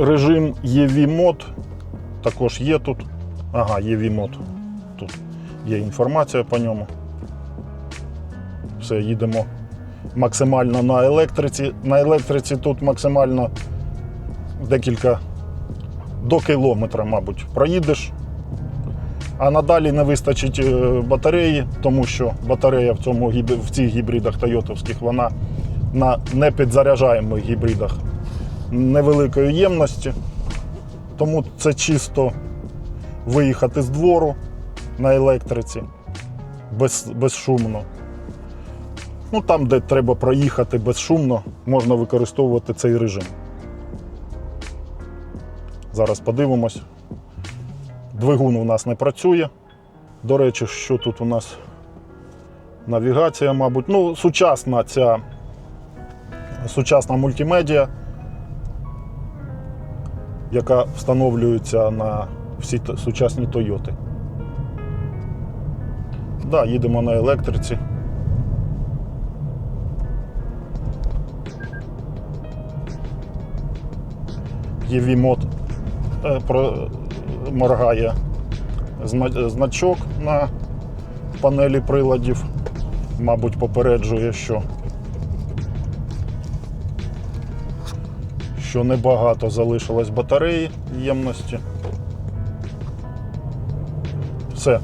Режим EV мод також є тут. Ага, EV мод. Тут є інформація по ньому. Все, їдемо максимально на електриці. На електриці тут максимально декілька до кілометра, мабуть, проїдеш. А надалі не вистачить е, батареї, тому що батарея в, цьому, в цих гібридах тойотовських вона на непідзаряджаємих гібридах невеликої ємності. Тому це чисто виїхати з двору на електриці без, безшумно. Ну, там, де треба проїхати безшумно, можна використовувати цей режим. Зараз подивимось. Двигун у нас не працює. До речі, що тут у нас навігація, мабуть. Ну, сучасна ця сучасна мультимедіа, яка встановлюється на всі сучасні Тойоти. Да, їдемо на електриці. Мод е, моргає значок на панелі приладів. Мабуть, попереджує, що, що небагато залишилось батареї ємності. Все.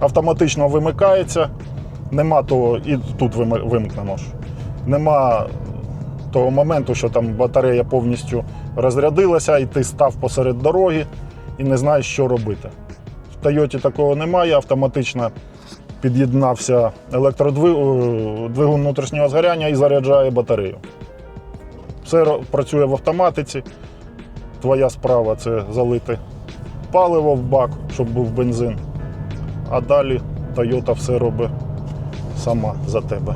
Автоматично вимикається. Нема того, і тут вимкнено ж. Нема того моменту, що там батарея повністю розрядилася, і ти став посеред дороги і не знаєш, що робити. В Тойоті такого немає, автоматично під'єднався електродвигун внутрішнього згоряння і заряджає батарею. Все працює в автоматиці. Твоя справа це залити паливо в бак, щоб був бензин. А далі Toyota все робить сама за тебе.